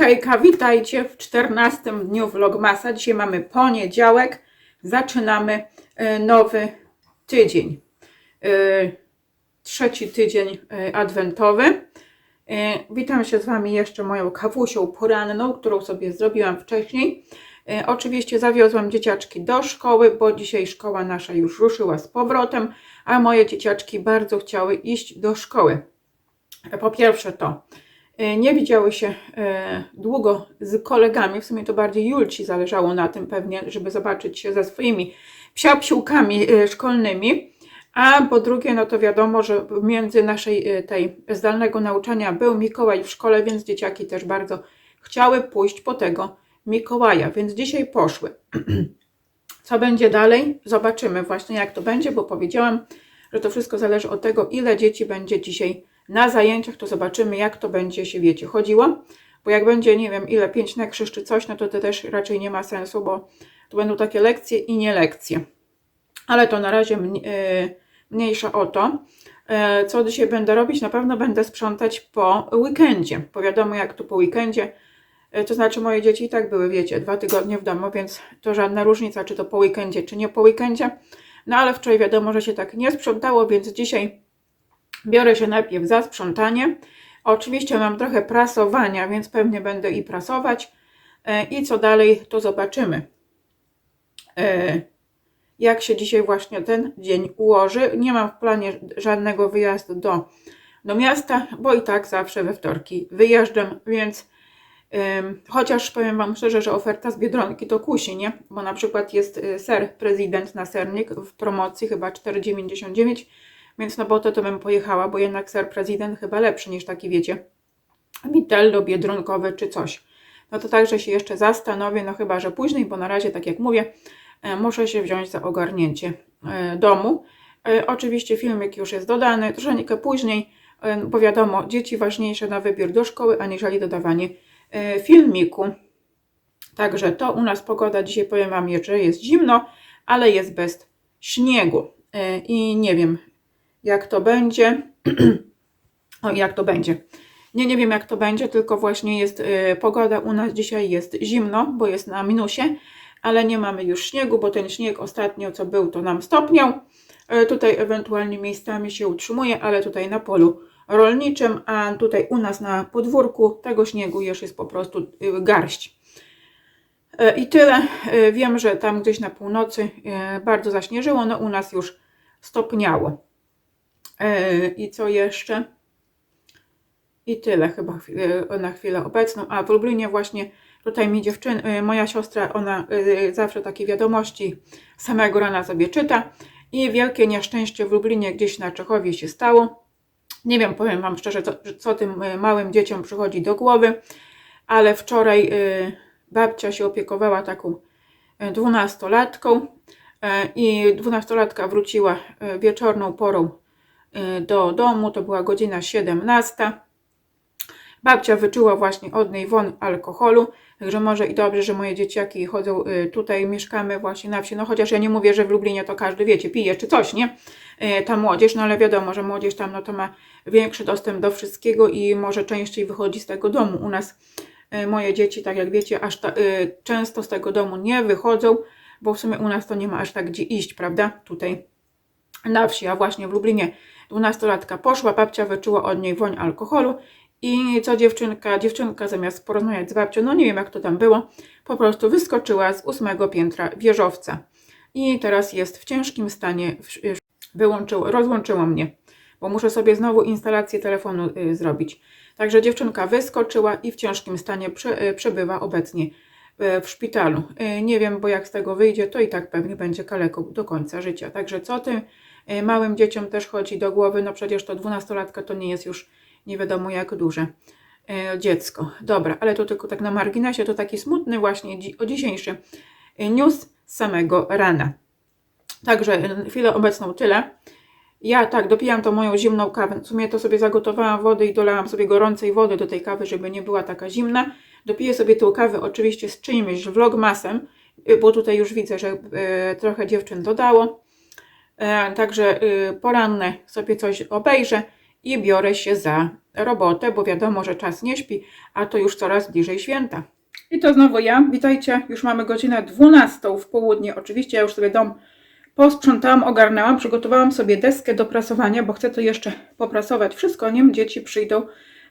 hejka, witajcie w 14 dniu Vlogmasa. Dzisiaj mamy poniedziałek. Zaczynamy e, nowy tydzień. E, Trzeci tydzień e, adwentowy. Witam się z Wami jeszcze moją kawusią poranną, którą sobie zrobiłam wcześniej. Oczywiście zawiozłam dzieciaczki do szkoły, bo dzisiaj szkoła nasza już ruszyła z powrotem, a moje dzieciaczki bardzo chciały iść do szkoły. Po pierwsze to nie widziały się e, długo z kolegami, w sumie to bardziej Julci zależało na tym pewnie, żeby zobaczyć się ze swoimi psiapsiłkami e, szkolnymi. A po drugie, no to wiadomo, że między naszej e, tej zdalnego nauczania był Mikołaj w szkole, więc dzieciaki też bardzo chciały pójść po tego Mikołaja, więc dzisiaj poszły. Co będzie dalej? Zobaczymy właśnie jak to będzie, bo powiedziałam, że to wszystko zależy od tego, ile dzieci będzie dzisiaj na zajęciach, to zobaczymy jak to będzie się, wiecie, chodziło. Bo jak będzie, nie wiem, ile, pięć na krzyż czy coś, no to to też raczej nie ma sensu, bo to będą takie lekcje i nie lekcje. Ale to na razie y, mniejsza o to. E, Co dzisiaj będę robić? Na pewno będę sprzątać po weekendzie. Bo wiadomo, jak tu po weekendzie. E, To znaczy, moje dzieci i tak były, wiecie, dwa tygodnie w domu, więc to żadna różnica, czy to po weekendzie, czy nie po weekendzie. No ale wczoraj wiadomo, że się tak nie sprzątało, więc dzisiaj biorę się najpierw za sprzątanie. Oczywiście mam trochę prasowania, więc pewnie będę i prasować. E, I co dalej, to zobaczymy. E, jak się dzisiaj właśnie ten dzień ułoży. Nie mam w planie żadnego wyjazdu do, do miasta, bo i tak zawsze we wtorki wyjeżdżam, więc chociaż powiem Wam szczerze, że oferta z Biedronki to kusi, nie? Bo na przykład jest y, ser prezydent na sernik w promocji chyba 4,99, więc no bo to bym pojechała, bo jednak ser prezydent chyba lepszy niż taki wiecie Vitello, biedronkowy czy coś. No to także się jeszcze zastanowię, no chyba, że później, bo na razie, tak jak mówię, e, muszę się wziąć za ogarnięcie e, domu. E, Oczywiście filmik już jest dodany, troszeczkę później, bo wiadomo, dzieci ważniejsze na wybiór do szkoły, aniżeli dodawanie filmiku. Także to u nas pogoda, dzisiaj powiem Wam, że jest zimno, ale jest bez śniegu. I nie wiem, jak to będzie. o, jak to będzie. Nie, nie wiem jak to będzie, tylko właśnie jest y, pogoda u nas dzisiaj jest zimno, bo jest na minusie, ale nie mamy już śniegu, bo ten śnieg ostatnio co był, to nam stopniał. Y, tutaj ewentualnie miejscami się utrzymuje, ale tutaj na polu rolniczym, a tutaj u nas na podwórku tego śniegu już jest po prostu y, garść. Y, I tyle. Wiem, że tam gdzieś na północy bardzo zaśnieżyło, no u nas już stopniało. Y, I co jeszcze? I tyle chyba y, na chwilę obecną. A w Lublinie właśnie tutaj mi dziewczyn, y, moja siostra, ona zawsze takie wiadomości samego rana sobie czyta. I wielkie nieszczęście w Lublinie gdzieś na Czechowie się stało. Nie wiem, powiem Wam szczerze, co, co tym małym dzieciom przychodzi do głowy, ale wczoraj babcia się opiekowała taką dwunastolatką i dwunastolatka wróciła wieczorną porą do domu, to była godzina 17. Babcia wyczuła właśnie od niej won alkoholu, także może i dobrze, że moje dzieciaki chodzą y, tutaj, mieszkamy właśnie na wsi, no chociaż ja nie mówię, że w Lublinie to każdy, wiecie, pije czy coś, nie? Y, Ta młodzież, no ale wiadomo, że młodzież tam no to ma większy dostęp do wszystkiego i może częściej wychodzi z tego domu. U nas y, moje dzieci, tak jak wiecie, aż ta, y, często z tego domu nie wychodzą, bo w sumie u nas to nie ma aż tak gdzie iść, prawda? Tutaj na wsi, a właśnie w Lublinie dwunastolatka poszła, babcia wyczuła od niej woń alkoholu i co dziewczynka, dziewczynka zamiast porozmawiać z babcią, no nie wiem jak to tam było, po prostu wyskoczyła z ósmego piętra wieżowca. I teraz jest w ciężkim stanie, wyłączyło, rozłączyło mnie, bo muszę sobie znowu instalację telefonu y, zrobić. Także dziewczynka wyskoczyła i w ciężkim stanie prze, y, przebywa obecnie y, w szpitalu. Y, Nie wiem, bo jak z tego wyjdzie, to i tak pewnie będzie kaleką do końca życia. Także co tym małym dzieciom też chodzi do głowy, no przecież to dwunastolatka to nie jest już nie wiadomo jak duże e, dziecko. Dobra, ale to tylko tak na marginesie, to taki smutny właśnie o dzisiejszy e, news z samego rana. Także e, chwilę obecną tyle. Ja tak, dopijam tą moją zimną kawę. W sumie to sobie zagotowałam wodę i dolałam sobie gorącej wody do tej kawy, żeby nie była taka zimna. Dopiję sobie tą kawę oczywiście z czyimś vlogmasem, bo tutaj już widzę, że trochę dziewczyn dodało. E, Także y, poranne sobie coś obejrzę i biorę się za robotę, bo wiadomo, że czas nie śpi, a to już coraz bliżej święta. I to znowu ja. Witajcie, już mamy godzinę 12 w południe. Oczywiście ja już sobie dom posprzątałam, ogarnęłam, przygotowałam sobie deskę do prasowania, bo chcę to jeszcze poprasować wszystko, nim dzieci przyjdą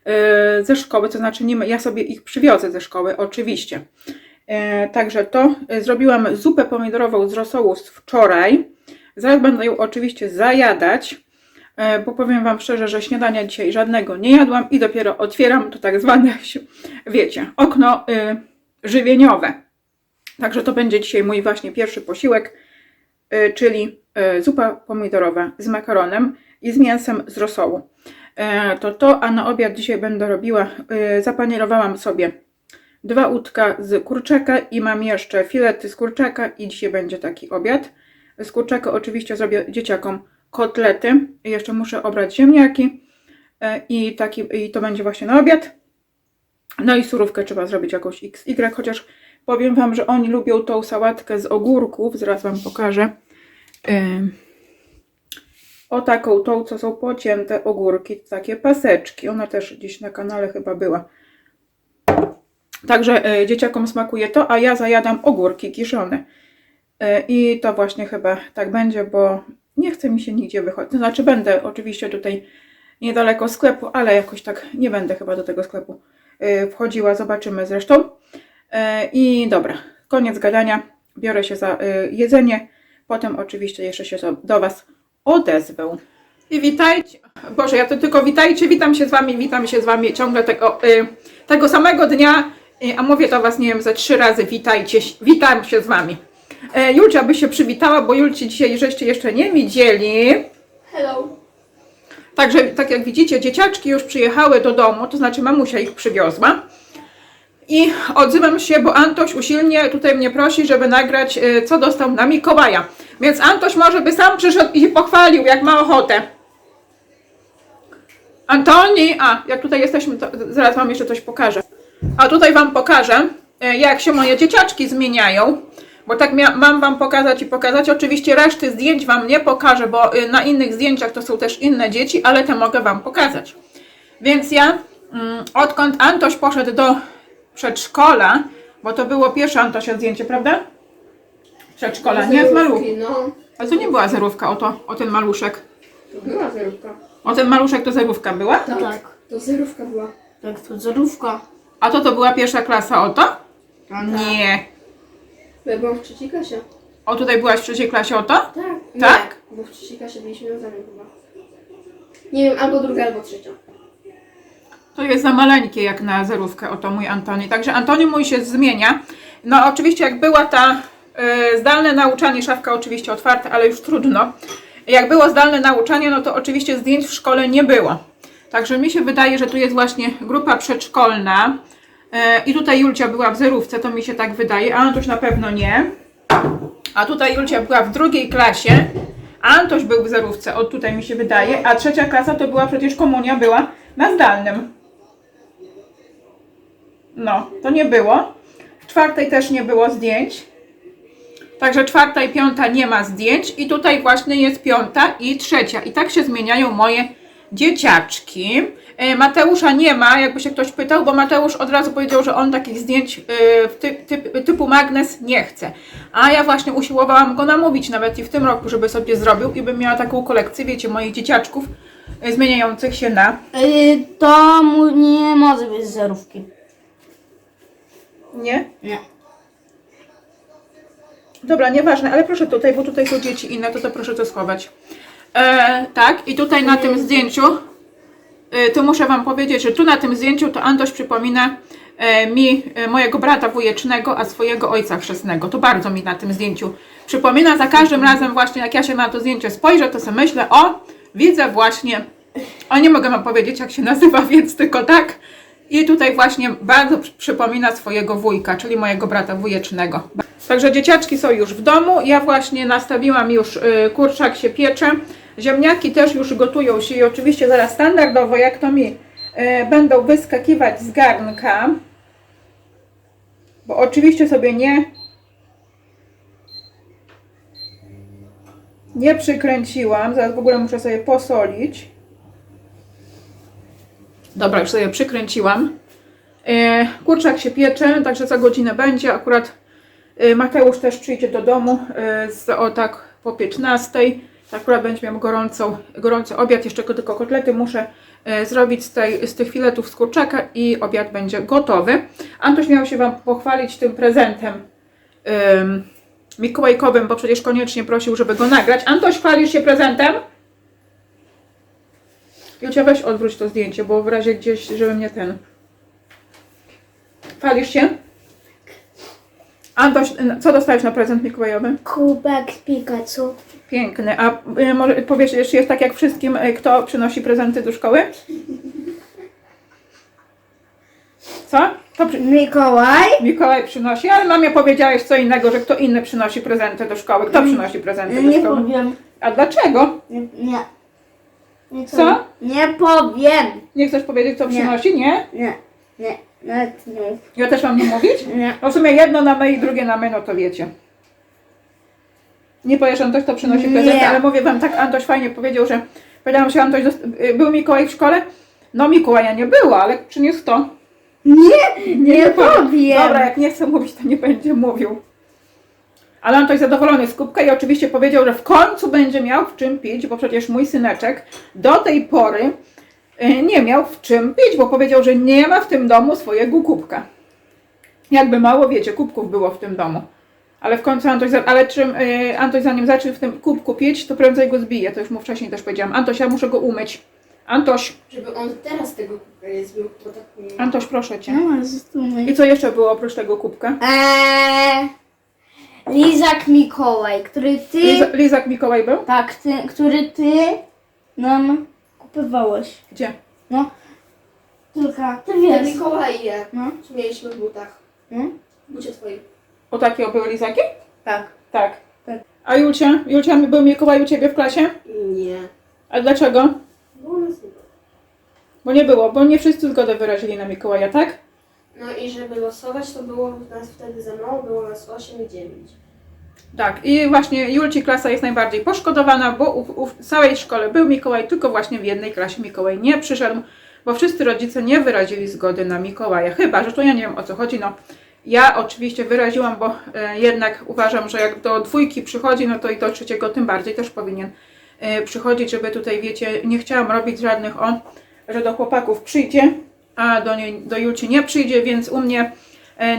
e, ze szkoły, to znaczy nim ja sobie ich przywiozę ze szkoły, oczywiście. E, Także to zrobiłam zupę pomidorową z rosołu z wczoraj. Zaraz będę ją oczywiście zajadać, e, bo powiem Wam szczerze, że śniadania dzisiaj żadnego nie jadłam i dopiero otwieram to tak zwane, wiecie, okno y, żywieniowe. Także to będzie dzisiaj mój właśnie pierwszy posiłek, y, czyli y, zupa pomidorowa z makaronem i z mięsem z rosołu. E, To to, a na obiad dzisiaj będę robiła, y, zapanierowałam sobie dwa łódka z kurczaka i mam jeszcze filety z kurczaka i dzisiaj będzie taki obiad. Z kurczaka oczywiście zrobię dzieciakom kotlety. Jeszcze muszę obrać ziemniaki e, i, taki, i to będzie właśnie na obiad. No i surówkę trzeba zrobić jakąś XY, chociaż powiem Wam, że oni lubią tą sałatkę z ogórków. Zaraz Wam pokażę. Ym, O taką, tą, co są pocięte ogórki, takie paseczki. Ona też gdzieś na kanale chyba była. Także e, dzieciakom smakuje to, a ja zajadam ogórki kiszone. E, I to właśnie chyba tak będzie, bo nie chce mi się nigdzie wychodzić. Znaczy będę oczywiście tutaj niedaleko sklepu, ale jakoś tak nie będę chyba do tego sklepu e, wchodziła. Zobaczymy zresztą. E, I dobra, koniec gadania. Biorę się za jedzenie. Potem oczywiście jeszcze się do- Was odezwę. I witajcie. Boże, ja to tylko witajcie, witam się z Wami, witam się z Wami ciągle tego, tego samego dnia, a mówię to Was, nie wiem, ze trzy razy, witajcie, witam się z Wami. E, Julcia by się przywitała, bo Julci dzisiaj żeście jeszcze nie widzieli. Hello. Także, tak jak widzicie, dzieciaczki już przyjechały do domu, to znaczy mamusia ich przywiozła. I odzywam się, bo Antoś usilnie tutaj mnie prosi, żeby nagrać, y, co dostał na Mikołaja. Więc Antoś może by sam przyszedł i się pochwalił, jak ma ochotę. Antoni, a jak tutaj jesteśmy, to zaraz Wam jeszcze coś pokażę. A tutaj Wam pokażę, e, jak się moje dzieciaczki zmieniają. Bo tak mia- mam Wam pokazać i pokazać. Oczywiście reszty zdjęć Wam nie pokażę, bo y, na innych zdjęciach to są też inne dzieci, ale te mogę Wam pokazać. Więc ja, mm, odkąd Antoś poszedł do przedszkola, bo to było pierwsze Antosia zdjęcie, prawda? Przedszkola, nie z maluch. No, A to nie była zerówka, o, to, o ten maluszek. to była zerówka. O ten maluszek to zerówka była? Tak. To zerówka była. Tak, to zarówka. A to to była pierwsza klasa, o to? Nie. Ja byłam w trzeciej klasie. O tutaj byłaś w trzeciej klasie, o to? Tak. Tak? Nie, bo w trzeciej klasie byliśmy razem chyba. Nie wiem, albo druga, albo trzecia. To jest za maleńkie jak na zerówkę, oto mój Antoni. Także Antoni mój się zmienia. No oczywiście jak była ta y, zdalne nauczanie, szafka oczywiście otwarta, ale już trudno. Jak było zdalne nauczanie, no to oczywiście zdjęć w szkole nie było. Także mi się wydaje, że tu jest właśnie grupa przedszkolna. Y, I tutaj Julcia była w zerówce, to mi się tak wydaje, a Antoś na pewno nie. A tutaj Julcia była w drugiej klasie, Antoś był w zerówce, od tutaj mi się wydaje, a trzecia klasa to była przecież komunia była na zdalnym. No, to nie było. W czwartej też nie było zdjęć. Także czwarta i piąta nie ma zdjęć. I tutaj właśnie jest piąta i trzecia. I tak się zmieniają moje dzieciaczki. E, Mateusza nie ma, jakby się ktoś pytał, bo Mateusz od razu powiedział, że on takich zdjęć e, ty, typu magnes nie chce. A ja właśnie usiłowałam go namówić nawet i w tym roku, żeby sobie zrobił i bym miała taką kolekcję, wiecie, moich dzieciaczków e, zmieniających się na to mu nie może być zerówki. nie? Nie. Dobra, nieważne, ale proszę tutaj, bo tutaj są dzieci inne, to to proszę to schować. E, tak, i tutaj na tym zdjęciu, e, tu muszę Wam powiedzieć, że tu na tym zdjęciu to Antoś przypomina e, mi e, mojego brata wujecznego, a swojego ojca chrzestnego. To bardzo mi na tym zdjęciu przypomina. Za każdym razem właśnie jak ja się na to zdjęcie spojrzę, to sobie myślę, o, widzę właśnie, a nie mogę Wam powiedzieć jak się nazywa, więc tylko tak. I tutaj właśnie bardzo przy- przypomina swojego wujka, czyli mojego brata wujecznego. Także dzieciaczki są już w domu. Ja właśnie nastawiłam już, y, kurczak się piecze. Ziemniaki też już gotują się i oczywiście zaraz standardowo, jak to mi y, będą wyskakiwać z garnka. Bo oczywiście sobie nie nie przykręciłam. Zaraz w ogóle muszę sobie posolić. Dobra, już sobie przykręciłam. E, kurczak się piecze, także za godzinę będzie. Akurat e, Mateusz też przyjdzie do domu e, o tak po 15. Akurat będzie miał gorącą, gorący obiad. Jeszcze tylko kotlety muszę e, zrobić z, tej, z tych filetów z kurczaka i obiad będzie gotowy. Antoś miał się Wam pochwalić tym prezentem ym, mikołajkowym, bo przecież koniecznie prosił, żeby go nagrać. Antoś, chwalisz się prezentem? Jucia, weź odwróć to zdjęcie, bo w razie gdzieś, żeby mnie ten... Chwalisz się? Antoś, co dostałeś na prezent mikołajowy? Kubek Pikachu. Piękny. A y, może powiesz, jeszcze jest tak jak wszystkim, y, kto przynosi prezenty do szkoły? Co? To przy... Mikołaj. Mikołaj przynosi, ale mamie powiedziałeś co innego, że kto inny przynosi prezenty do szkoły. Kto przynosi prezenty do Nie szkoły? powiem. A dlaczego? Nie. Nie, nie Co? Nie powiem. Nie chcesz powiedzieć, kto Nie. przynosi? Nie? Nie. Nie. Nawet nie. Ja też mam nie mówić? Nie. No w sumie jedno na my i drugie na my, no to wiecie. Nie powiesz Antoś, kto przynosi Nie. prezenty, ale mówię wam tak, Antoś fajnie powiedział, że powiedziałam się Antoś, y, był Mikołaj w szkole? No Mikołaja nie było, ale przyniósł kto? Nie. Nie powiem. Dobra, jak nie chce mówić, to nie będzie mówił. Ale Antoś zadowolony z kubka i oczywiście powiedział, że w końcu będzie miał w czym pić, bo przecież mój syneczek do tej pory nie miał w czym pić, bo powiedział, że nie ma w tym domu swojego kubka. Jakby mało wiecie, kubków było w tym domu. Ale w końcu Antoś, za- ale czym y, Antoś zanim zacznie w tym kubku pić, to prędzej go zbije. To już mu wcześniej też powiedziałam. Antoś, ja muszę go umyć. Antoś, Żeby on teraz tego kubka nie zbił, bo tak nie... Antoś, proszę cię. No. I co jeszcze było oprócz tego kubka? Eee, Lizak Mikołaj, który ty. Liza, Lizak Mikołaj był? Tak, ty, który ty nam kupywałeś. Gdzie? No. Tylko ty Na wiesz. Mikołaje, No. co mieliśmy w butach. No. Bucie twoi. O takie były lizaki? Tak. Tak. Tak. A Julcia? Julcia był Mikołaj u Ciebie w klasie? Nie. A dlaczego? Było nas nie było. Bo nie było, bo nie wszyscy zgodę wyrazili na Mikołaja, tak? No i żeby losować, to było nas wtedy za mało, było nas 8 i 9. Tak. I właśnie Julci klasa jest najbardziej poszkodowana, bo u, w całej szkole był Mikołaj, tylko właśnie w jednej klasie Mikołaj nie przyszedł, bo wszyscy rodzice nie wyrazili zgody na Mikołaja. Chyba, że to ja nie wiem o co chodzi, no. Ja oczywiście wyraziłam, bo e, jednak uważam, że jak do dwójki przychodzi, no to i do trzeciego tym bardziej też powinien e, przychodzić, żeby tutaj, wiecie, nie chciałam robić żadnych o, że do chłopaków przyjdzie, a do, niej, do Julci nie przyjdzie, więc u mnie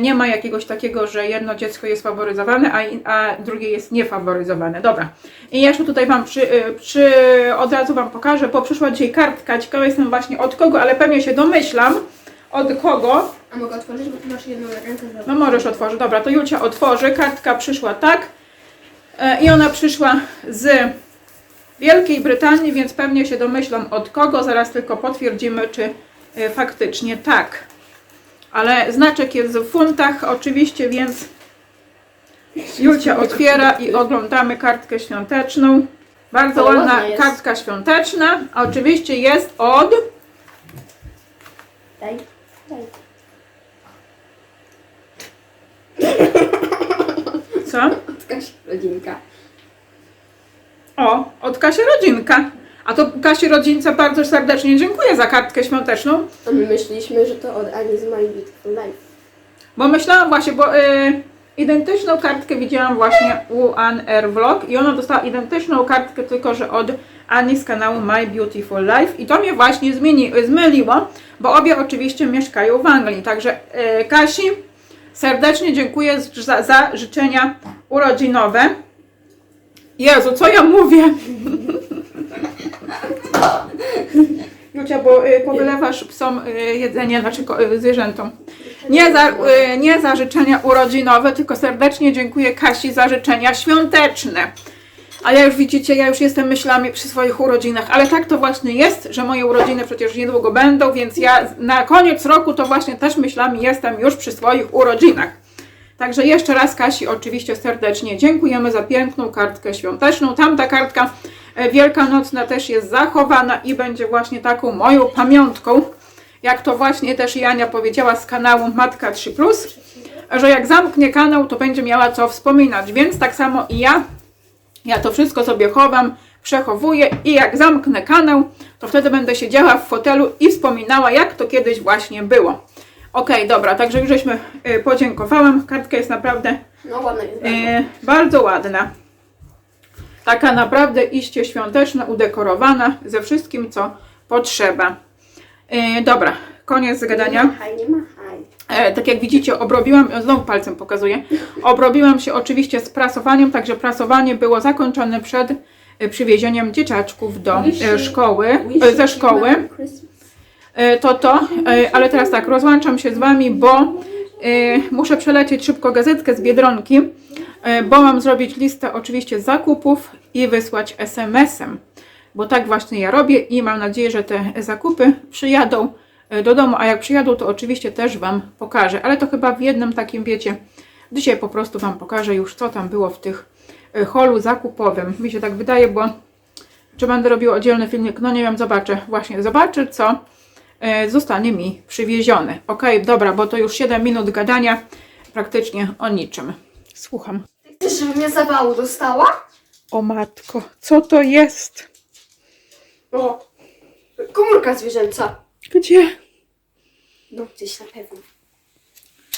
nie ma jakiegoś takiego, że jedno dziecko jest faworyzowane, a, a drugie jest niefaworyzowane. Dobra. I jeszcze tutaj Wam przy, e, przy, od razu Wam pokażę, bo przyszła dzisiaj kartka. Ciekawa jestem właśnie od kogo, ale pewnie się domyślam od kogo. A mogę otworzyć, bo ty masz jedną rękę No możesz otworzyć. Dobra, to Julcia otworzy. Kartka przyszła tak. E, I ona przyszła z Wielkiej Brytanii, więc pewnie się domyślam od kogo. Zaraz tylko potwierdzimy, czy e, faktycznie tak. Ale znaczek jest w funtach oczywiście, więc Julcia otwiera i oglądamy kartkę świąteczną. Bardzo Ale ładna ładna jest. kartka świąteczna. A oczywiście jest od... Daj. Daj. Co? Jakaś rodzinka. O, od Kasi Rodzinka. A to Kasi Rodzince bardzo serdecznie dziękuję za kartkę świąteczną, A my myśleliśmy, że to od Ani z My Beautiful Life. bo myślałam właśnie, bo y, identyczną kartkę widziałam właśnie u Ann Air Vlog i ona dostała identyczną kartkę, tylko że od Ani z kanału My Beautiful Life i to mnie właśnie zmieni, zmyliło, bo obie oczywiście mieszkają w Anglii. Także y, Kasi serdecznie dziękuję za, za życzenia urodzinowe. Jezu, co ja mówię? Jucia, bo y, powylewasz psom y, jedzenie, znaczy ko- y, zwierzętom. Nie za, y, nie za życzenia urodzinowe, tylko serdecznie dziękuję Kasi za życzenia świąteczne. A ja już widzicie, ja już jestem myślami przy swoich urodzinach, ale tak to właśnie jest, że moje urodziny przecież niedługo będą, więc ja na koniec roku to właśnie też myślami jestem już przy swoich urodzinach. Także jeszcze raz Kasi oczywiście serdecznie dziękujemy za piękną kartkę świąteczną. Tamta kartka e, wielkanocna też jest zachowana i będzie właśnie taką moją pamiątką, jak to właśnie też Jania powiedziała z kanału Matka 3+, że jak zamknie kanał, to będzie miała co wspominać, więc tak samo i ja, ja to wszystko sobie chowam przechowuję i jak zamknę kanał, to wtedy będę siedziała w fotelu i wspominała, jak to kiedyś właśnie było. Ok, dobra, także już żeśmy y, podziękowałam. Kartka jest naprawdę No jest. y, bardzo ładna. Taka naprawdę iście świąteczna, udekorowana, ze wszystkim, co potrzeba. Y, dobra, koniec gadania. Nie machaj, nie machaj. E, tak jak widzicie, obrobiłam, znowu palcem pokazuję, obrobiłam się oczywiście z prasowaniem, także prasowanie było zakończone przed e, przywiezieniem dzieciaczków do e, szkoły, e, ze szkoły. E, To to, e, ale teraz tak, rozłączam się z Wami, bo e, muszę przelecieć szybko gazetkę z Biedronki, e, bo mam zrobić listę oczywiście zakupów i wysłać SMS-em, bo tak właśnie ja robię i mam nadzieję, że te zakupy przyjadą e, do domu, a jak przyjadą, to oczywiście też Wam pokażę, ale to chyba w jednym takim, wiecie, dzisiaj po prostu Wam pokażę już, co tam było w tych e, holu zakupowym. Mi się tak wydaje, bo czy będę robiła oddzielny filmik? No nie wiem, zobaczę. Właśnie zobaczę, co e, zostanie mi przywiezione. Ok, dobra, bo to już 7 minut gadania praktycznie o niczym. Słucham. Chcesz, żebym mnie zawału dostała? O matko, co to jest? O, komórka zwierzęca. Gdzie? No, gdzieś na pewno.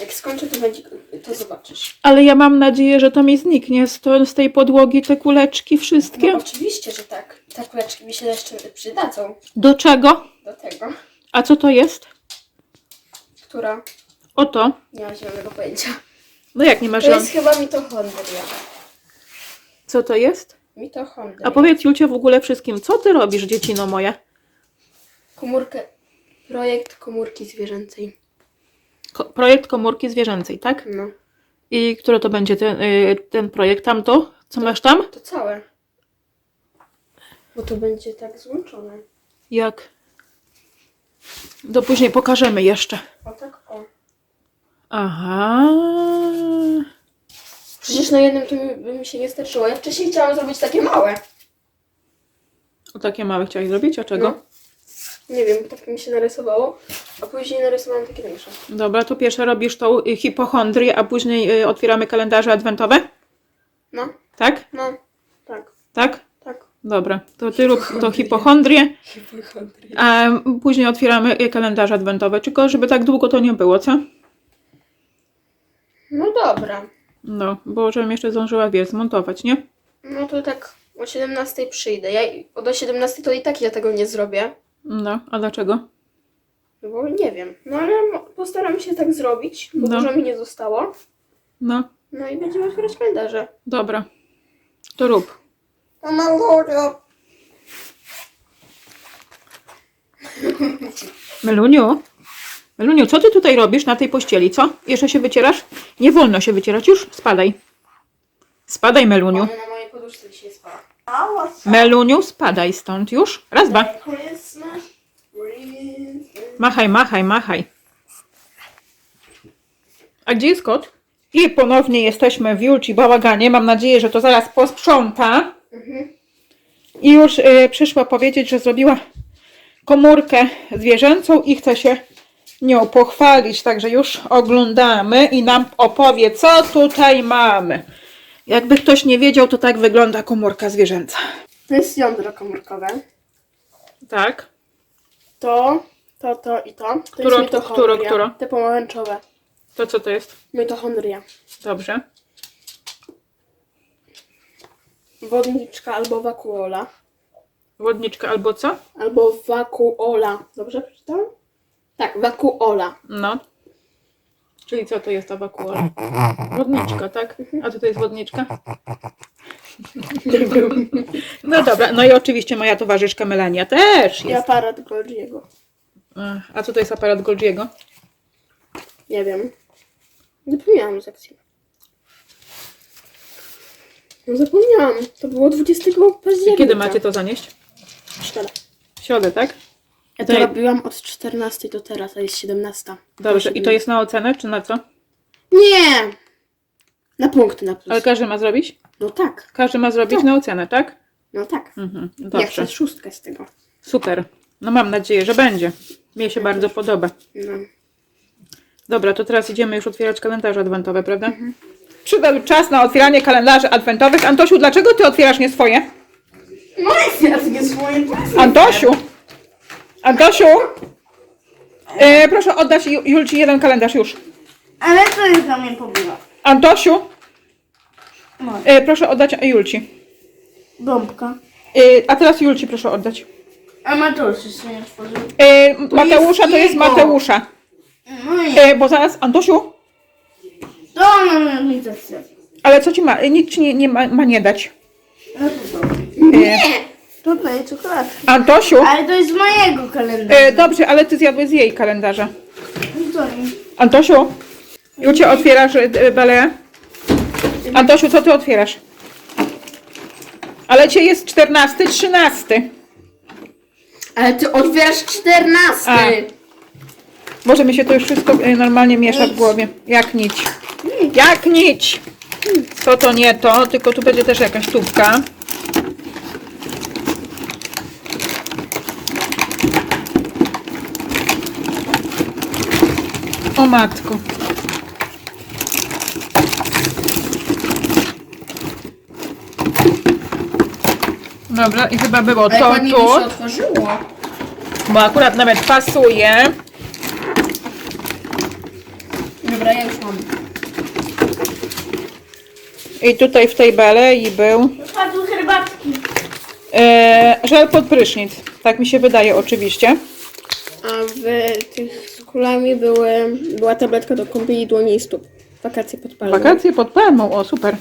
Jak skończę, to będzie, to zobaczysz. Ale ja mam nadzieję, że to mi zniknie z, to, z tej podłogi te kuleczki wszystkie. No, oczywiście, że tak. Te kuleczki mi się jeszcze przydadzą Do czego? do tego. A co to jest? Która? Oto. Nie mam zielonego pojęcia. No jak nie masz To żon- jest chyba mitochondria. Co to jest? Mitochondria. A powiedz Julcia w ogóle wszystkim, co ty robisz, dziecino moja? Komórkę. Projekt komórki zwierzęcej. Ko- projekt komórki zwierzęcej, tak? No, I który to będzie ten, y, ten projekt? Tamto? Co masz tam? to całe. Bo to będzie tak złączone. Jak? Do później pokażemy jeszcze. O tak, o. Aha. Przecież na jednym to mi, by mi się nie starczyło. Ja wcześniej chciałam zrobić takie małe. O takie małe chciałeś zrobić? A czego? No. Nie wiem, tak mi się narysowało. A później narysowałam takie większe. Dobra, to pierwsze robisz tą y, hipochondrię, a później y, otwieramy kalendarze adwentowe? No, Tak? no, tak, Tak? Dobra, to ty rób to hipochondrię, a później otwieramy y, kalendarze adwentowe. Tylko żeby tak długo to nie było, co? No dobra. No, bo żebym jeszcze zdążyła, wiesz, zmontować, nie? No to tak o 17 przyjdę. Ja i- o do 17 to i tak ja tego nie zrobię. No, a dlaczego? No Bo nie wiem. No ale mo- postaram się tak zrobić, bo No. dużo mi nie zostało. No, No i będziemy otwierać kalendarze. dobra. To rób. Mama Lorio. Meluniu? Meluniu, co ty tutaj robisz na tej pościeli, co? Jeszcze się wycierasz? Nie wolno się wycierać, już spadaj. Spadaj, Meluniu. Ona na mojej poduszce dzisiaj spała. Meluniu, spadaj stąd już. Raz, dwa. Christmas. Machaj, machaj, machaj. A gdzie jest kot? I ponownie jesteśmy w Julci bałaganie. Mam nadzieję, że to zaraz posprząta. I już y, przyszła powiedzieć, że zrobiła komórkę zwierzęcą i chce się nią pochwalić. Także już oglądamy i nam opowie, co tutaj mamy. Jakby ktoś nie wiedział, to tak wygląda komórka zwierzęca. To jest jądro komórkowe. Tak. To, to, to i to. To Któro- jest mitochondria. Te pomarańczowe. To co to jest? Mitochondria. Dobrze. Wodniczka albo wakuola. Wodniczka albo co? Albo wakuola. Dobrze przeczytałam? Tak, wakuola. No. Czyli co to jest ta wakuola? Wodniczka, tak? A co to jest wodniczka? No dobra, no i oczywiście moja towarzyszka Melania też I jest. aparat Golgiego. A co to jest aparat Golgiego? Nie wiem. Zapomniałam z akcji. No zapomniałam. To było 20 października. Kiedy macie to zanieść? Cztery. W środę, tak? Ja to robiłam od 14 do teraz, a jest 17. Dobrze, i to jest na ocenę, czy na co? Nie! Na punkty na plus. Ale każdy ma zrobić? No tak, Każdy ma zrobić na ocenę, tak? no tak. Mhm, Ja dobrze. chcę szóstkę z tego. Super. No mam nadzieję, że będzie. Mnie się bardzo podoba. No. Dobra, to teraz idziemy już otwierać kalendarze adwentowe, prawda? Przydał czas na otwieranie kalendarzy adwentowych. Antosiu, dlaczego ty otwierasz nie swoje? Moje kwiatki swoje. Antosiu! Antosiu! E, proszę oddać Ju- Julci jeden kalendarz już. Ale to już dla mnie pobywa. Antosiu! No. E, proszę oddać Julci. Gąbka. E, a teraz Julci proszę oddać. A Mateusz jeszcze nie otworzył. E, Mateusza to jest jego. Mateusza. No i E, bo zaraz, Antosiu, to mam mi zechce. ale co ci ma? E, nikt ci nie, nie ma, ma nie dać. No to dobrze. E, Tutaj czekolada. Antosiu, Ale to jest z mojego kalendarza. e, dobrze, ale ty zjadłeś z jej kalendarza. Nie. Antosiu, Jucie otwierasz e, Belę? Antosiu, co ty otwierasz? Ale cię jest 14, 13. Ale ty otwierasz czternasty. Może mi się to już wszystko e, normalnie miesza w głowie. Jak nić. Jak nić. To to nie to, tylko tu będzie też jakaś tubka. O matko. Dobra, i chyba było to tu, się otworzyło. bo akurat nawet pasuje. Dobra, ja już mam. I tutaj w tej belei był Padł herbatki. e, żel pod prysznic. Tak mi się wydaje oczywiście. A w tych z kulami były, była tabletka do kąpieli dłoni i stóp. Wakacje pod palmą. Wakacje pod palmą, o super.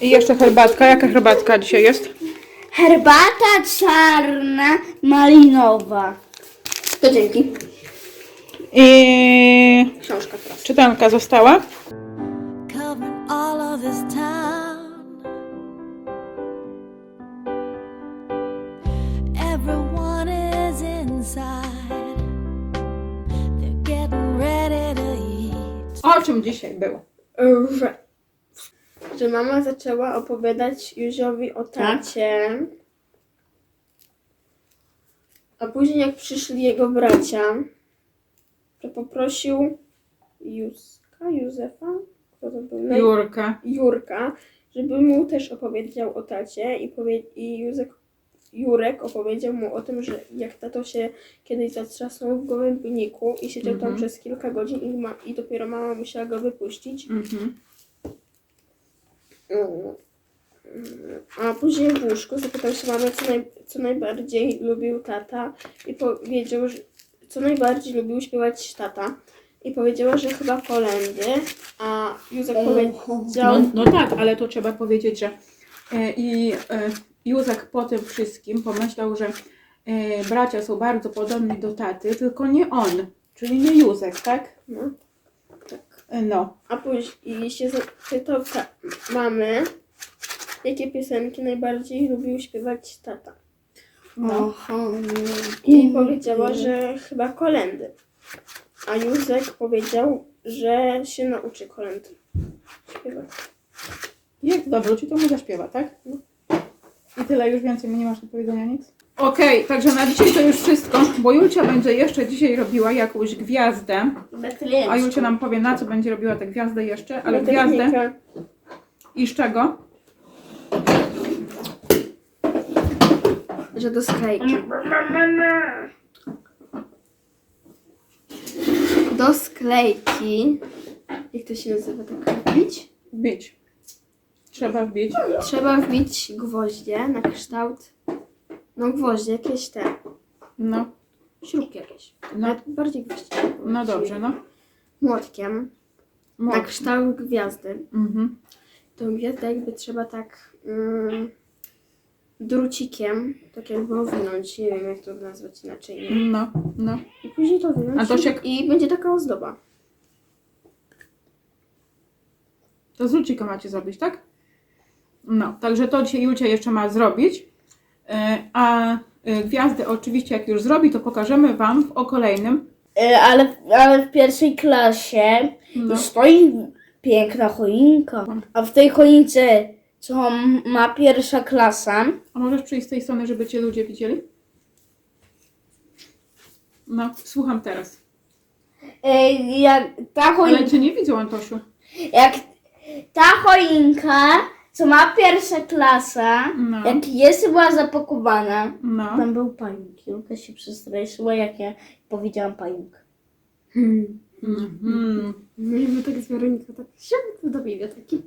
I jeszcze herbatka. Jaka herbatka dzisiaj jest? Herbata czarna, malinowa. To dzięki. I Książka teraz. czytanka została. covering all of this town. Everyone is inside. They're getting ready to eat. O czym dzisiaj było? Że, że mama zaczęła opowiadać Józiowi o tacie. A później jak przyszli jego bracia, to poprosił Józka, Józefa? Kto to był? Naj- Jurka. Jurka, żeby mu też opowiedział o tacie i, powie- i Józek, Jurek opowiedział mu o tym, że jak tato się kiedyś zatrzasnął w gołębniku i siedział tam przez kilka godzin i, ma- i dopiero mama musiała go wypuścić. Mhm. Mm. A później w łóżku zapytał się mamy, co, naj, co najbardziej lubił tata i powiedział, że co najbardziej lubił śpiewać tata. I powiedziała, że chyba kolendy, a Józek powiedział... No, no tak, ale to trzeba powiedzieć, że e, i e, Józek po tym wszystkim pomyślał, że e, bracia są bardzo podobni do taty, tylko nie on, czyli nie Józek, tak? No. E, No. A później się zapytał ta, mamy, jakie piosenki najbardziej lubił śpiewać tata. No. I powiedziała, że chyba kolendy. A Józek powiedział, że się nauczy kolęd śpiewać. Jak zawróci, to mu zaśpiewa, tak? I tyle, już więcej mi nie masz do powiedzenia nic? Okej, także na dzisiaj to już wszystko, bo Julcia będzie jeszcze dzisiaj robiła jakąś gwiazdę, a Julcia nam powie na co będzie robiła tę gwiazdę jeszcze, ale gwiazdę i z czego? Że do sklejki. Do sklejki. Jak to się nazywa tak? Wbić? Wbić. Trzeba wbić. Trzeba wbić gwoździe na kształt. No gwoździe, jakieś te. No, Śrubki jakieś. no, Ale bardziej gwoździe. no dobrze, no. Młotkiem. Na Mocno. kształt gwiazdy. Mhm. Tą gwiazdę jakby trzeba tak mm, drucikiem, tak jakby owinąć, nie wiem jak to nazwać inaczej, nie? No, no. I później to owinąć A to się- i będzie taka ozdoba. To z lucika macie zrobić, tak? No, także to dzisiaj Julcia jeszcze ma zrobić. E, A e, gwiazdy oczywiście jak już zrobi, to pokażemy Wam w o kolejnym. E, Ale, ale w pierwszej klasie No. stoi piękna choinka. A w tej choince, co ma pierwsza klasa, A możesz przyjść z tej strony, żeby Cię ludzie widzieli? No, słucham teraz. e, jak ta choinka, Ale Cię nie widzą, Antosiu. jak ta choinka co ma pierwsza klasa, No. jak jest była zapakowana, No. tam był pająk. Julka się przestraszyła, jak ja powiedziałam pająk. Hmm. Mhm. No i my tak z Weroniką tak siadł do biblioteki.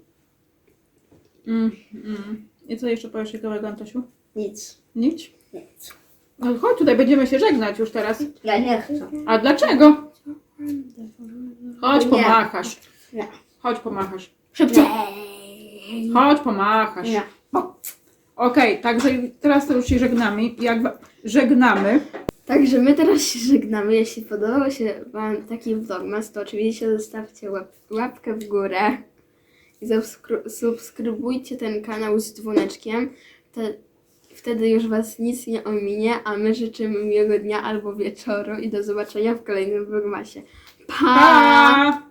Mm, mm. I co jeszcze powiesz ciekawego, Antosiu? Nic. Nic? Nic. No chodź, tutaj będziemy się żegnać już teraz. Ja nie chcę. A dlaczego? Chodź, Nie. pomachasz. Nie. Chodź, pomachasz. Szybciej. Chodź, pomachasz. Nie. Okej, także teraz to już się żegnamy. Jak wa- żegnamy. Także my teraz się żegnamy. Jeśli podobał się Wam taki vlogmas, to oczywiście zostawcie łap, łapkę w górę subskrybujcie ten kanał z dzwoneczkiem. Te, wtedy już Was nic nie ominie, a my życzymy miłego dnia albo wieczoru i do zobaczenia w kolejnym vlogmasie. pa! Pa!